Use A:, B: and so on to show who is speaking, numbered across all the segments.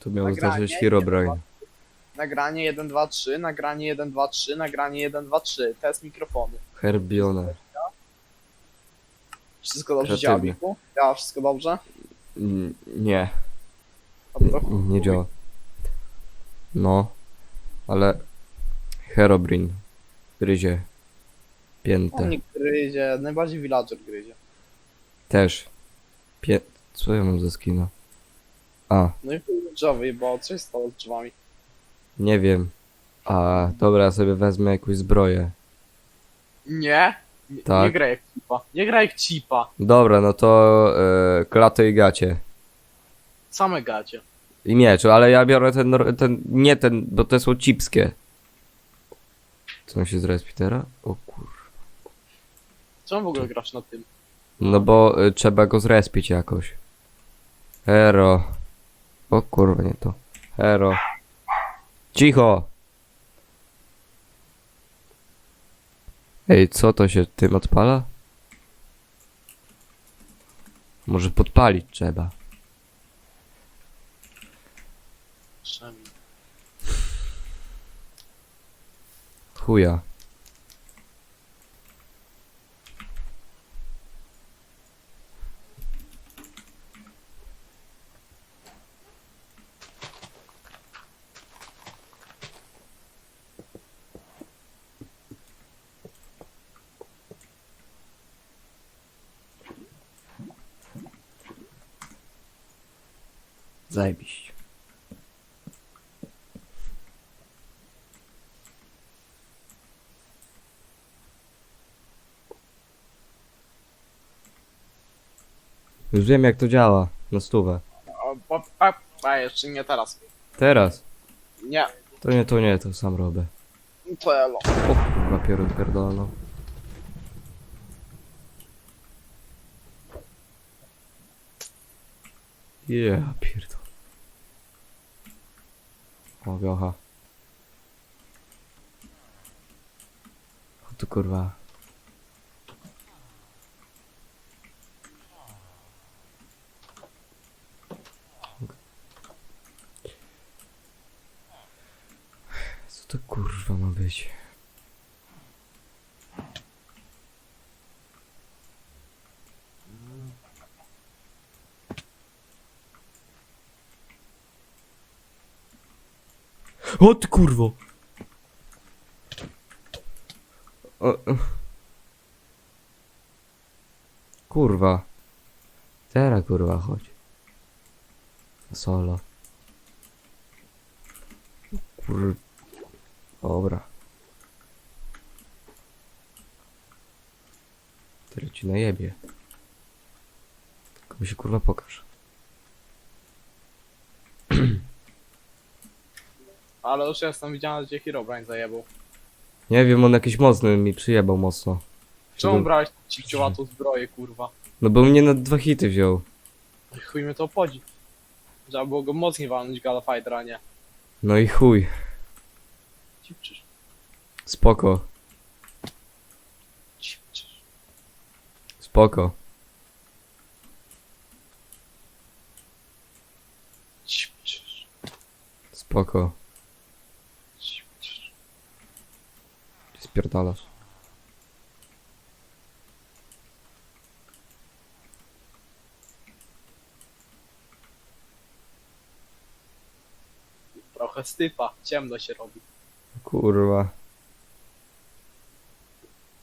A: To miało znaczyć Herobrine.
B: Nagranie 1, 2, 3, nagranie 1, 2, 3, nagranie 1, 2, 3. Test mikrofonu.
A: Herbione.
B: Wszystko dobrze działa,
A: Kreatywnie.
B: Miku? Działa wszystko dobrze?
A: Mm, Nie,
B: Dobra,
A: n- nie działa. No, ale Herobrine gryzie
B: On
A: piętę.
B: nie gryzie, najbardziej villager gryzie.
A: Też. Pię... Co ja mam za skina? A,
B: No i chuj drzewy, bo coś stało z drzewami.
A: nie wiem. A, dobra, ja sobie wezmę jakąś zbroję.
B: Nie? Nie,
A: Tak.
B: nie graj jak cipa. Nie graj jak cipa.
A: Dobra, no to e, klatę i gacie.
B: Same gacie.
A: I miecz, ale ja biorę ten, nor- ten, nie ten, bo te są cipskie. Co on się z Petera? O kur...
B: Czemu w ogóle grasz na tym?
A: No bo y, trzeba go zrespić jakoś. Hero. O kurwa, nie to. Hero. Cicho! Ej, co to się tym odpala? Może podpalić trzeba.
B: Czemu?
A: Chuja. Zajebiście. Już wiem jak to działa. Na stówę.
B: A, a, a, a jeszcze nie teraz.
A: Teraz.
B: Nie.
A: To nie, to nie, to sam robię.
B: To elo.
A: O kurwa, pierdol, pierdolno. Yeah, pierdol. O, gocha. O tu kurwa. Co to kurwa ma być? O ty kurwo! O. Kurwa. Teraz kurwa chodź. Solo. Kur... Dobra. Tyle ci najebie. Tylko mi się kurwa pokaż.
B: Ale już jestem widziałem, cię Herobrine zajebał.
A: Nie wiem, on jakiś mocny mi przyjebał mocno.
B: Czemu brałeś cipciowatą zbroję, kurwa?
A: No bo mnie na dwa hity wziął.
B: Chuj mnie to obchodzi. Trzeba było go mocniej walnąć Galafidra, a nie.
A: No i chuj.
B: Cipczysz.
A: Spoko.
B: Cipczysz.
A: Spoko.
B: Cipczysz.
A: Spoko. Spierdalasz.
B: Trochę stypa. Ciemno się robi.
A: Kurwa.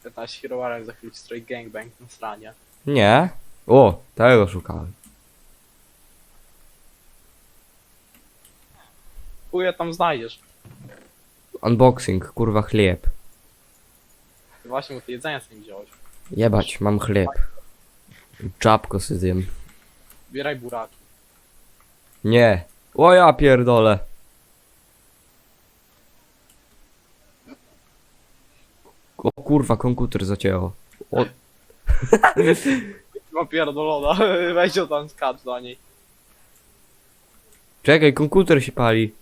B: 15 Herobrine za chwilę stroi gangbang na stranie.
A: Nie. O, tego szukałem.
B: Chuja tam znajdziesz.
A: Unboxing, kurwa chleb.
B: Ty właśnie mu to jedzenie sobie wziąłeś.
A: Jebać, mam chleb. Czapko sobie zjem.
B: Bieraj buraki.
A: Nie. O ja pierdolę. O kurwa, komputer zacięło. O,
B: Ma pierdolona. Weź ją tam skacz do niej.
A: czekaj, komputer się pali.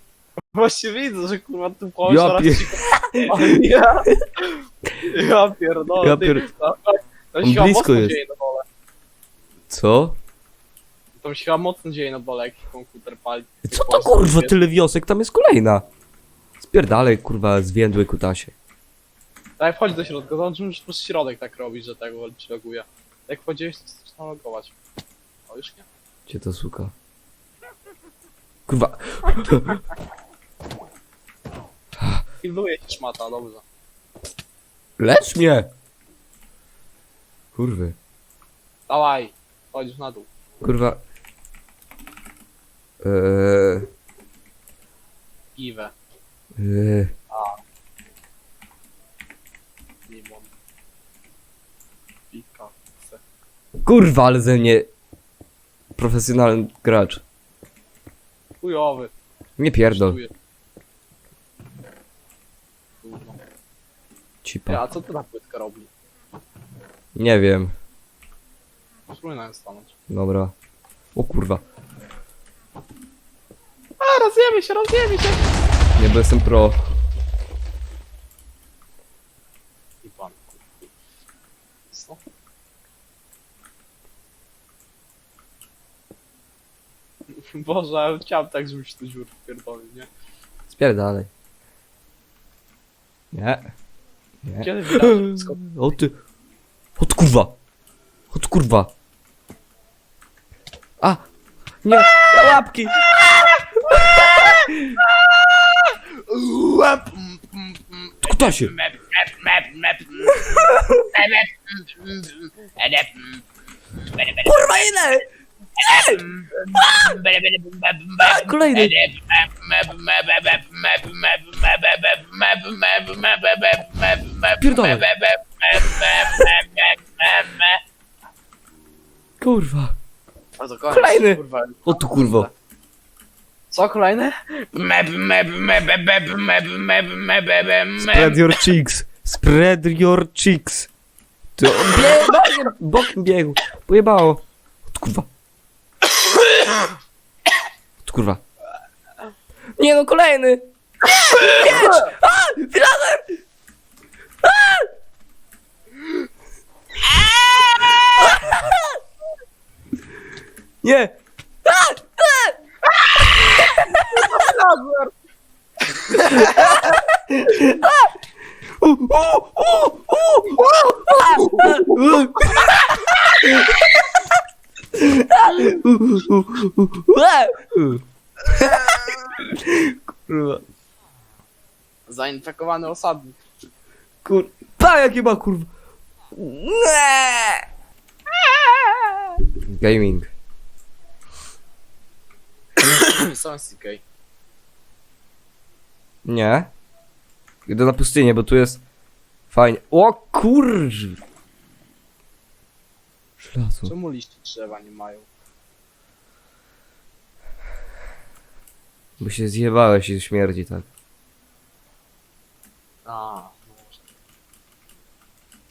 B: Właśnie widzę, że kurwa tu
A: Ja pier...
B: O nie! Ja pierdolę,
A: Ja
B: ty.
A: pier- On
B: się
A: blisko
B: mocno
A: jest.
B: dzieje na dole.
A: Co?
B: Tam się chyba mocno dzieje na dole, jak komputer pali.
A: Co to kurwa, tyle wiosek, tam jest kolejna. Spierdalej, kurwa, zwiędły kutasie.
B: Tak, wchodź do środka, zobaczymy, że po prostu środek tak robi, że tego ci loguje. Jak wchodziłeś, to zaczyna logować. O, już nie.
A: Gdzie to suka? Kurwa.
B: Pilnuje się szmata, dobrze.
A: Lecz mnie! Kurwy.
B: Dawaj, chodzisz na dół.
A: Kurwa. Eee,
B: Giwę,
A: eee,
B: limon. Pika, se.
A: kurwa, ale ze mnie profesjonalny gracz.
B: Chujowy.
A: Nie pierdol.
B: kosztuje. Gówno. Ty,
A: Cipa.
B: a co tu ta płytka robi?
A: Nie wiem.
B: Spróbuj na nią stanąć.
A: Dobra. O kurwa.
B: A, rozjemy się, rozjemy się!
A: Nie, bo jestem pro.
B: I pan. Co? Boże, ale chciałem tak, żebyś tu dziur wpierdolił, nie?
A: Spierdalej. Nie. Nie.
B: Kiedy widać skąd
A: O ty. Od kurwa. Od kurwa. A. Nie. Łapki.
B: Łap!
A: Kutasie. Kurwa ile? A, kolejny. Pierdolę. Kurwa.
B: A to koniec,
A: Kolejny.
B: Kurwa.
A: O tu kurwo.
B: Co kolejne?
A: Spread your cheeks. Spread your cheeks. Ty on biegł, bokiem, bokiem biegł. Pojebało. Od kurwa. Od kurwa. Nie no, kolejny. Pięć! A! Filanem! Nie!
B: Zainfekowany osadnik.
A: Kur... Pa, jakie ma kurwa. Nie. Gaming.
B: Są CK.
A: Nie. Idę na pustynię, bo tu jest fajnie. O kurz. Szlasu.
B: Czemu liście drzewa nie mają?
A: Bo się zjebałeś i śmierdzi tak.
B: A.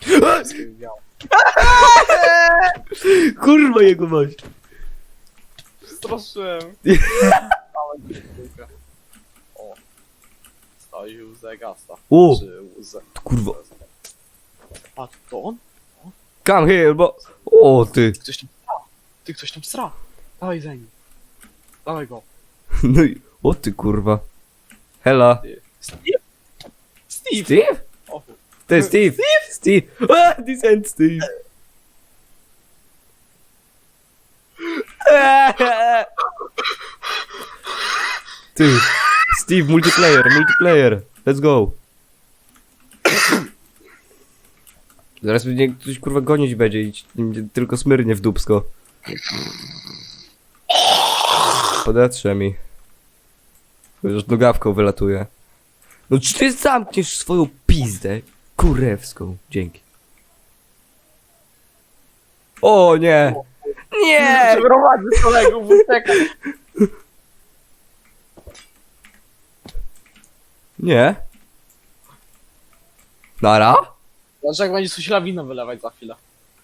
A: Kurwa jego maś.
B: Straszyłem. O. Stoi łzę gasta.
A: O.
B: Czy łzę.
A: Kurwa.
B: Patrz, to on?
A: Come here, bo... O ty.
B: Ktoś tam sra. Ty, ktoś tam sra. Dawaj za nim. Dawaj go.
A: No i... O ty kurwa. Hela.
B: Steve? Steve!
A: To jest Steve. Steve. Ah, this end Steve. Ty. Steve, multiplayer, multiplayer. Let's go. Zaraz mnie ktoś kurwa gonić będzie i tylko smyrnie w dupsko. Podetrze mi. Już nogawką wylatuje. No czy ty zamkniesz swoją pizdę kurewską? Dzięki. O nie! Nie!
B: Przeprowadzi kolegów, uciekaj.
A: Nie? Nara?
B: Znaczy jak będzie coś lawina wylewać za chwilę.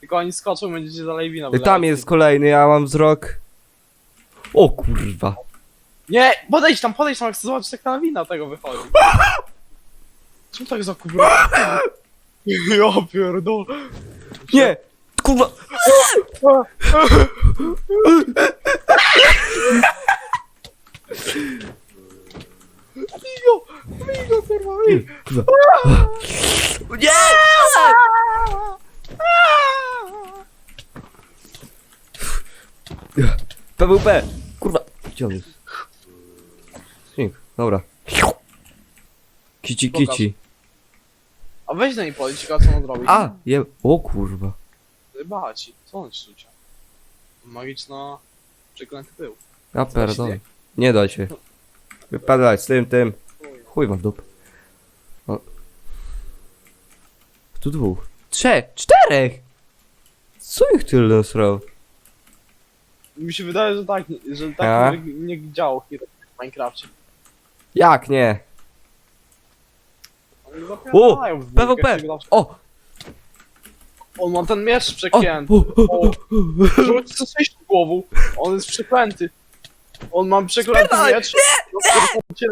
B: Tylko oni skoczą, będziecie za lawina
A: Y,
B: wylewać.
A: Tam jest kolejny, ja mam wzrok. O kurwa.
B: Nie, podejdź tam, podejdź tam, chcę zobaczyć jak ta lawina tego wychodzi. Czemu tak zakubra? Ja pierdol.
A: Nie! Kurwa!
B: Migo! Migo, kurwa, migo!
A: Nie! PWP! Kurwa! Gdzie on jest? Śnieg, dobra. Kici kici.
B: A weź na niej powiedz, ciekawe co on zrobi.
A: A! Je... O kurwa.
B: Zjebała ci. Co on ci rzucia? Magiczna... Przeklęty był.
A: Ja pierdolę. Nie daj się. Wypadaj z tym, tym. Chuj wam dup. O. Tu dwóch. Trzech! Czterech! Co ich tyle nasrał?
B: Mi się wydaje, że tak, że
A: A?
B: tak nie, nie działo w Minecrafcie.
A: Jak nie?
B: Oni zapierdalają w dwójkę, się
A: O!
B: On ma ten miecz
A: O!
B: przeklęty.
A: o, o, o.
B: Rzuć co coś głową. On jest przeklęty. On ma przeklęty
A: Spierdalaj!
B: miecz. Nie!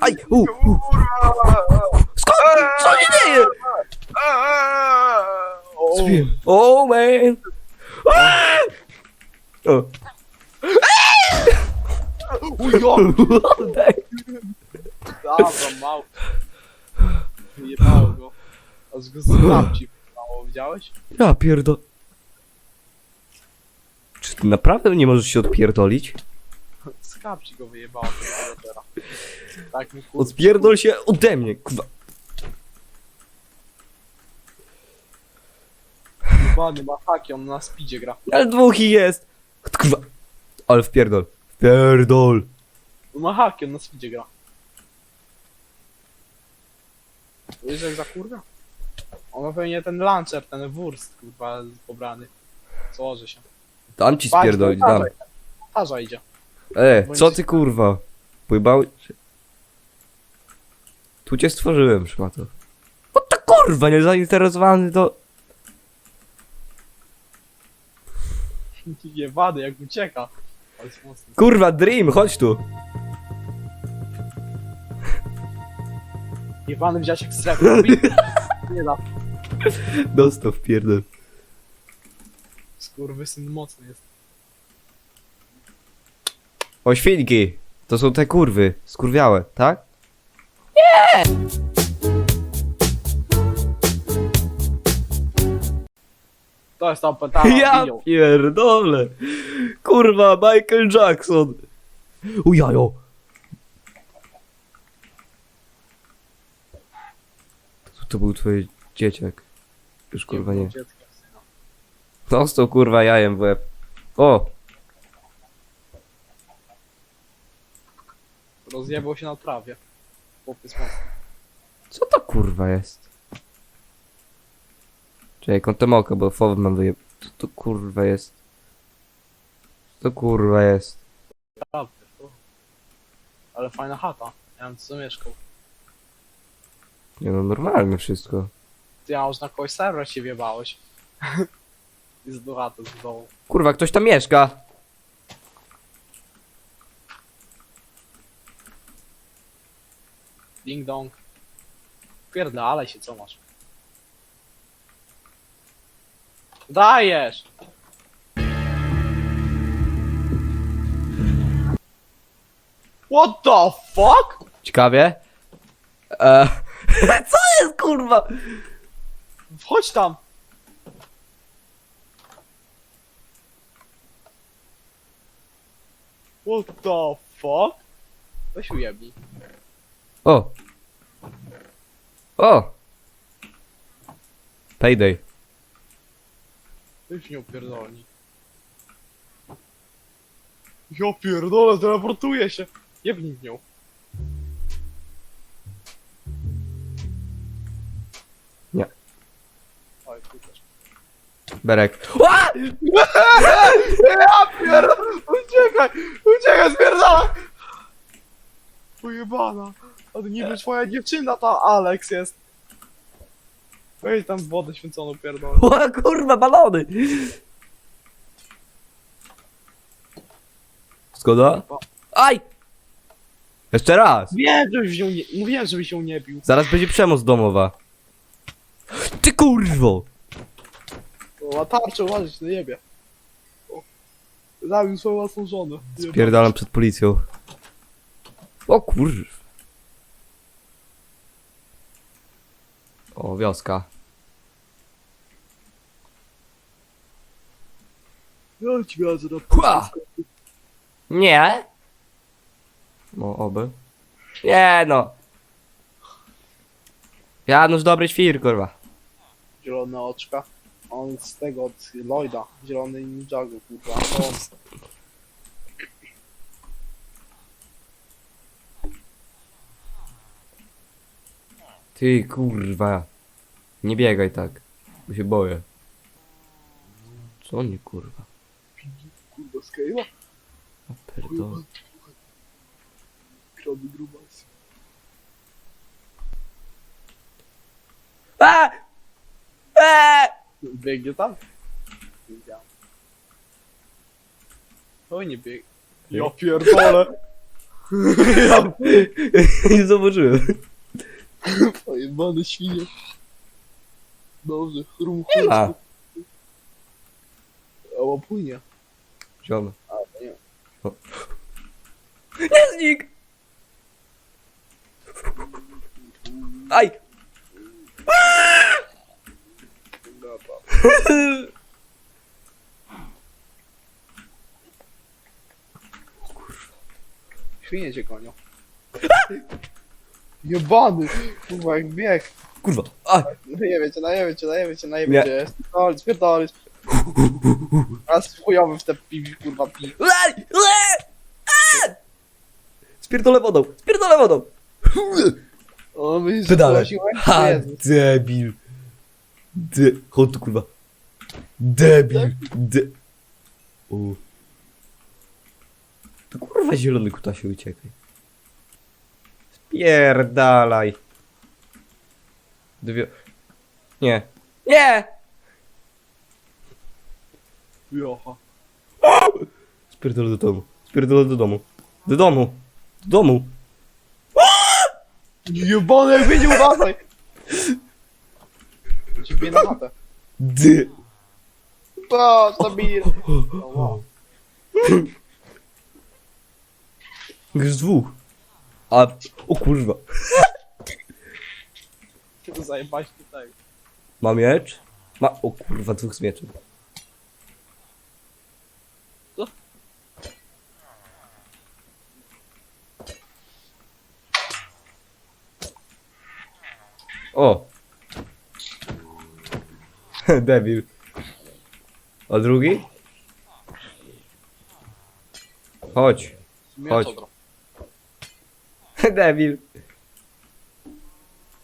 A: Aj! U, u. Skąd? Co się dzieje?
B: O,
A: Zbiłem. O man! Aaa! O.
B: ujo!
A: Oddaj.
B: Dobra, mało. Wyjebało go. Aż go z ci mało, widziałeś?
A: Ja pierdo... Czy ty naprawdę nie możesz się odpierdolić?
B: Z kapci go wyjebało tego teraz. Tak mi kurwa.
A: Odpierdol się ode mnie, kurwa.
B: Ładny ma haki, on na speedzie gra.
A: Ale dwóch ich jest. Kurwa. Ale wpierdol. Wpierdol.
B: On ma haki, on na speedzie gra. Wiesz jak za kurwa? On ma pewnie ten launcher, ten wurst kurwa pobrany. Złoży się.
A: Dam ci spierdolić,
B: no,
A: dam.
B: tarza- idzie.
A: E, co ty kurwa? Pojebał... Tu cię stworzyłem, szmato. O to kurwa, niezainteresowany to...
B: Jebany jak ucieka.
A: Kurwa, Dream, chodź tu.
B: Jebany jak strefę robi. Nie da.
A: Dostał wpierdol.
B: Skurwysyn mocny jest.
A: O, świnki. To są te kurwy, skurwiałe, tak?
B: To jest ta petara.
A: Ja
B: biją.
A: pierdolę. Kurwa, Michael Jackson. Ujajo. To był twój dzieciak. Już kurwa nie.
B: Dziecko, syna.
A: Dostał kurwa jajem w łeb. O!
B: Rozjebał się na trawie. Chłopiec.
A: Co to kurwa jest? Czekaj, kątem oka, bo fowy mam wyjeb... Co to kurwa jest? Co to kurwa jest?
B: Naprawdę. to- Ale fajna chata. Ja bym tu zamieszkał.
A: Nie no, normalne wszystko.
B: Ty ja już na kogoś serwer się wjebałeś. I z chaty z dołu.
A: Kurwa, ktoś tam mieszka!
B: Ding dong. Pierdalaj się, co masz? Dajesz! What the fuck?
A: Ciekawie? Eee, co jest kurwa?
B: Wchodź tam! What the fuck? Weź ujebnij.
A: O! O! Payday.
B: Weź nie opierdolni. Ja pierdolę, teleportuje się! Jebnij w nią.
A: Nie.
B: Oj, tu też.
A: Berek. Ła!
B: Ja pierdolę! Uciekaj! Uciekaj, spierdala! Pojebana. A to niby twoja dziewczyna ta Alex jest. Weź tam wodę święconą pierdolę.
A: Ła, kurwa, balony! Zgoda? Aj! Jeszcze raz!
B: Wiem, żebyś się nie... Mówiłem, żebyś się nie bił.
A: Zaraz będzie przemoc domowa. Ty kurwo!
B: O, a tarczę uważać, na niebie. O, Zabił swoją własną żonę.
A: Spierdalam przed policją. O kurw. O, wioska.
B: Ja ci gadzę na
A: Hua! Nie? No, oby. Nie no. Janusz dobry świr, kurwa.
B: Zielone oczka. On z tego, od Lloyda. Zielony Ninjago, kurwa. To.
A: Ty kurwa. Nie biegaj tak. Bo się boję. Co nie kurwa?
B: Kurwa, skryła.
A: A pierdolę.
B: Krody grubasy.
A: A! A!
B: Biegnie tam? Wiedziałem. Oj, nie bieg. Ja pierdolę. ja
A: Nie zauważyłem.
B: pojebany świnie. Dobrze, chrum, chrum.
A: ma.
B: O, płynie.
A: Ziom.
B: A, nie.
A: Znik! Aj!
B: Świnie cię gonią. Jebany! Kurwa, jak bieg.
A: Kurwa. A!
B: Najebie cię, najebie cię, najebie cię,
A: Nie.
B: cię. Spierdolisz, spierdolisz. Raz chujowy w te piwi, kurwa, pi.
A: Spierdolę wodą! Spierdolę wodą!
B: O, myślisz, że
A: Pedale. Ha! Debil! De... Chodź tu kurwa. Debil! De... O. To kurwa zielony kutasie uciekaj. Spierdalaj. Dwie... Nie. Nie!
B: Jocha.
A: Spierdolę do domu. Spierdolę do domu. Do domu. Do domu.
B: Jebany, jak nie uważaj! Ciebie na chatę.
A: Dy.
B: To, stabil. O, wow.
A: Już dwóch. A... O kurwa.
B: Zajebać tutaj.
A: Ma miecz? Ma... O kurwa, dwóch z mieczem. O! Debil. A drugi? Chodź. Chodź. Debil.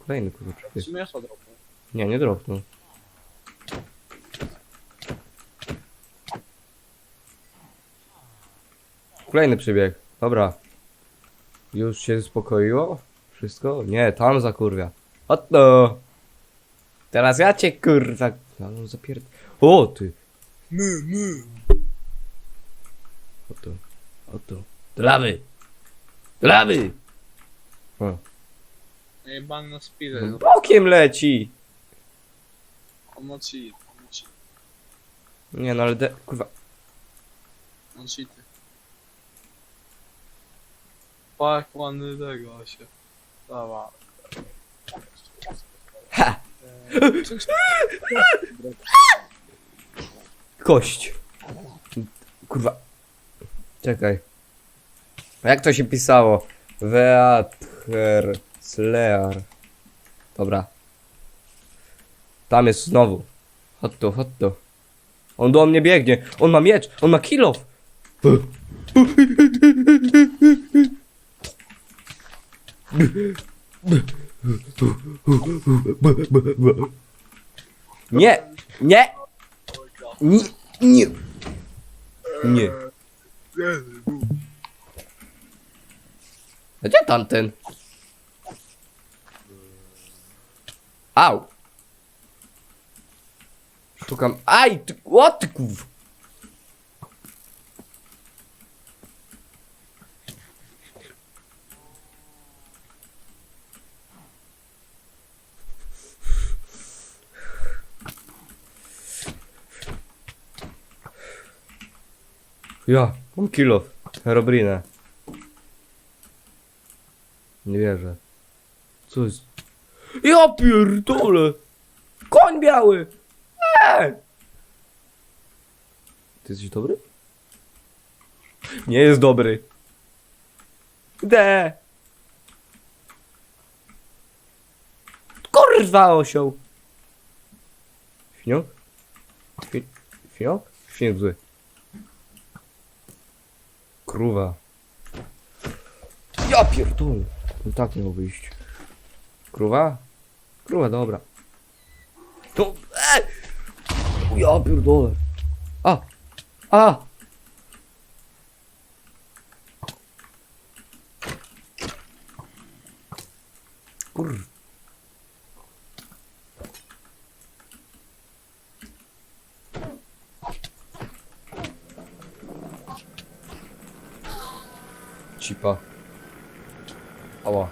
A: Kolejny kurwa.
B: Mieczo drobne.
A: Nie, nie dropnął. Kolejny przybieg. Dobra. Już się uspokoiło? Wszystko? Nie, tam za kurwia. Oto! Teraz ja cię kurwa. No, zapierd... O ty!
B: My, my.
A: Oto. Oto. Do lawy! Do lawy! O.
B: Jebany na speedę.
A: No, bokiem leci!
B: On cheat. On cheat.
A: Nie no ale de... kurwa.
B: On cheaty. Pak, ładny tego się. Dawa.
A: Ha! Kość. Kurwa. Czekaj. Jak to się pisało? Weather Slear. Dobra. Tam jest znowu. Chodź tu, chodź tu. On do mnie biegnie. On ma miecz. On ma kilof. Nie. Nie. Nie. Nie. Nie. Gdzie tamten? Au. Szukam. Aj, ty, o ty kurw. Ja, mam kilo. Herobrinę. Nie wierzę. Co? Ja pierdolę! Koń biały! Eee! Ty jesteś dobry? Nie jest dobry. De! Kurwa osioł! Świniok? Świ... Świniok? Świniok zły. Kruwa. Ja pierdolę. No tak miało wyjść. Kruwa? Kruwa, dobra. To... E! Ja pierdolę. A! A! Kur... Cipa. Ała.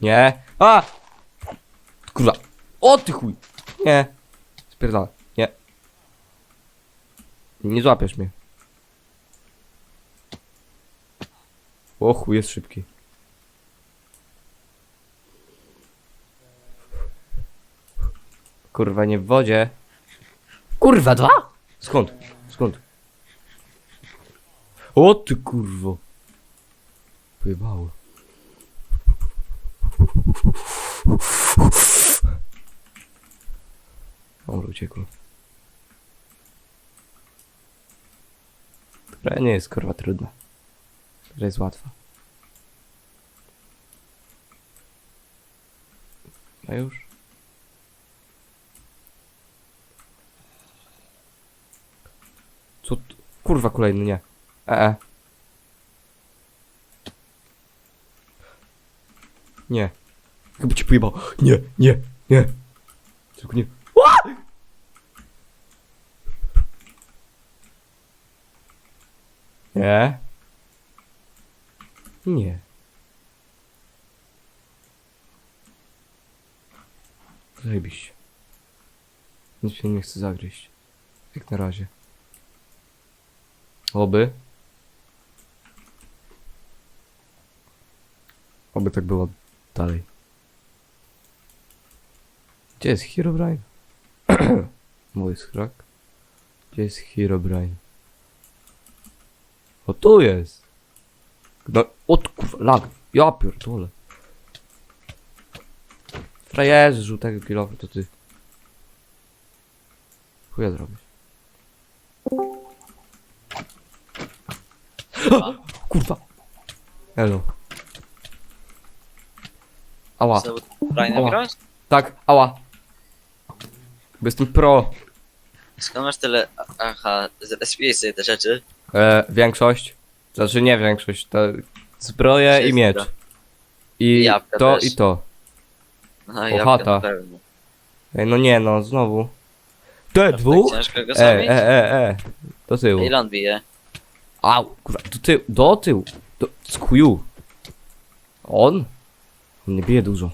A: Nie. A! Kurwa. O ty chuj. Nie. Spierdala. Nie. Nie złapiesz mnie. O chuj, jest szybki. Kurwa, nie w wodzie. Kurwa, dwa? Skąd? Skąd? O ty kurwo. Pojebało. Dobra, uciekło. Która nie jest kurwa trudna. Która jest łatwa. A już? Co Kurwa kolejny, nie. E, e. Nie. Chyba ci pojebał. Nie, nie, nie. Tylko nie. Ła! Nie. Nie. Zajebiście. Nic się nie chce zagryźć. Jak na razie. Oby. Oby tak było dalej. Gdzie jest Herobrine? Mój skrak. Gdzie jest Herobrine? O tu jest! No, o tu, kurwa, lag. Ja pierdolę. Frajerze żółtego kilofu to ty. Chuja zrobisz. Kurwa. Elo. Ała.
C: Znowu
A: Ała. Tak, ała. Bo jestem pro.
C: Skąd masz tyle... Aha, zrespiej sobie te rzeczy.
A: E, większość. Znaczy nie większość, to zbroje i
C: Wszystko.
A: miecz. I
C: Jabłka
A: to
C: też.
A: i to.
C: Aha,
A: O,
C: ja
A: chata.
C: na pewno.
A: Ej, no nie no, znowu. Te
C: Tak
A: dwóch?
C: ciężko go
A: E,
C: zabić?
A: e, e, e. Do tyłu.
C: Ile on bije?
A: Au, kurwa, do tyłu, do tyłu. Do, z chuju. On? On nie bije dużo.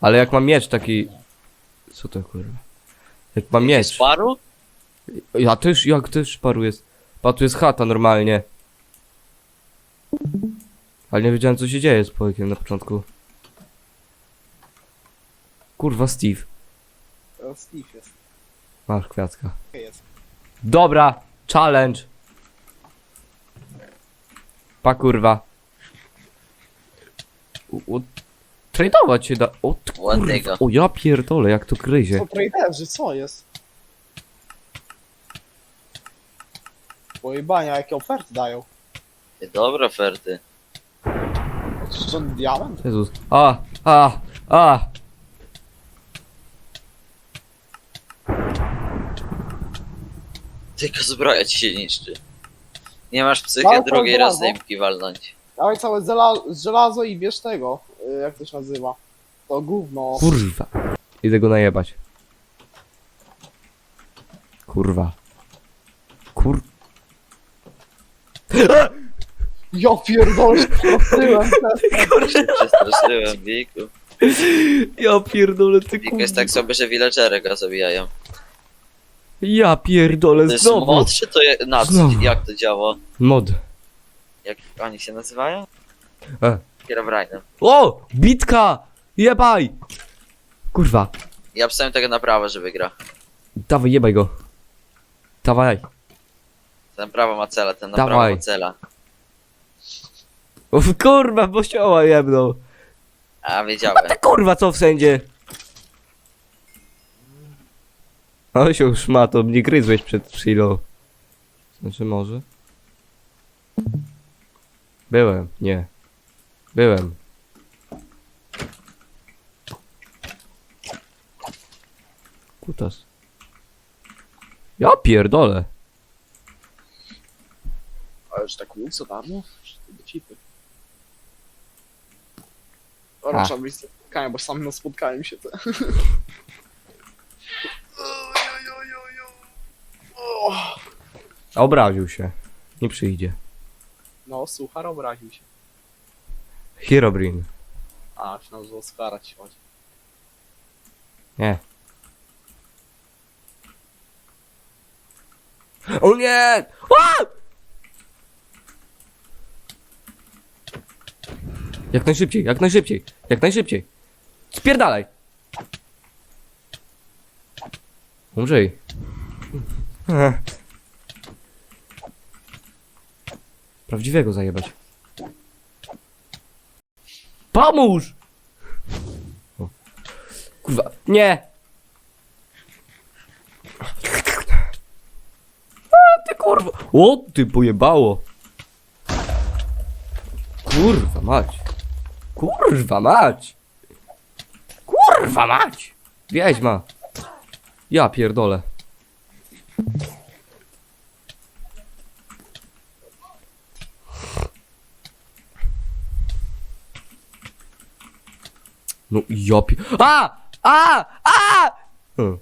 A: Ale jak mam miecz taki... Co to kurwa? Jak mam miecz...
C: Paru?
A: Ja też, jak też paru jest. Pa, tu jest chata normalnie. Ale nie wiedziałem co się dzieje z Pojkiem na początku. Kurwa Steve,
B: To Steve jest.
A: masz kwiatka.
B: jest.
A: Dobra, challenge. Pa kurwa. U, u, tradeować się da. O kurwa.
C: Ładnego.
A: O ja pierdolę, jak to gryzie.
B: Co traderzy, co jest? Pojebania, jakie oferty dają.
C: Dobre oferty.
B: Co, diament?
A: Jezus. A, a, a.
C: Tylko zbroja ci się niszczy. Nie masz psychy
B: Ale
C: drugiej raz zajmki walnąć.
B: Dawaj całe zela- żelazo i bierz tego, y, jak to się nazywa. To gówno.
A: Kurwa. Idę go najebać. Kurwa. Kur...
B: Ja pierdolę, się przestraszyłem.
A: Ja pierdolę, ty
C: Piko jest tak sobie, że villagery go zabijają.
A: Ja pierdolę,
C: To jest
A: znowu.
C: mod, czy to jest... Na co?
A: Znowu.
C: Jak to działa?
A: Mod.
C: Jak oni się nazywają?
A: E. O! Bitka! Jebaj! Kurwa.
C: Ja pisałem tego na prawo, że wygra.
A: Dawaj, jebaj go. Dawaj.
C: Ten prawo ma cela, ten na
A: Dawaj.
C: prawo ma cela.
A: O, kurwa, bościoła jebną.
C: A wiedziałem.
A: A ty kurwa co wszędzie? O się szmato, mnie gryzłeś przed chwilą. Znaczy może? Byłem, nie. Byłem. Kutas. Ja pierdolę.
B: Ale już tak darmo? Do cipy. Dobra,
A: A.
B: trzeba być bo sam na spotkaniu się
A: Obraził się. Nie przyjdzie.
B: No, suchar obraził się.
A: Herobrine.
B: A, myślałem, że o suchara ci chodzi.
A: Nie. O nie! A! Jak najszybciej, jak najszybciej, jak najszybciej. Spierdalaj! Umrzyj. Prawdziwego zajebać. Pomóż! Kurwa, nie! A ty kurwa! O, ty pojebało! Kurwa mać! Kurwa mać! Kurwa mać! Wiedźma! Ja pierdolę. No ja pi... A! A! A! Hmm.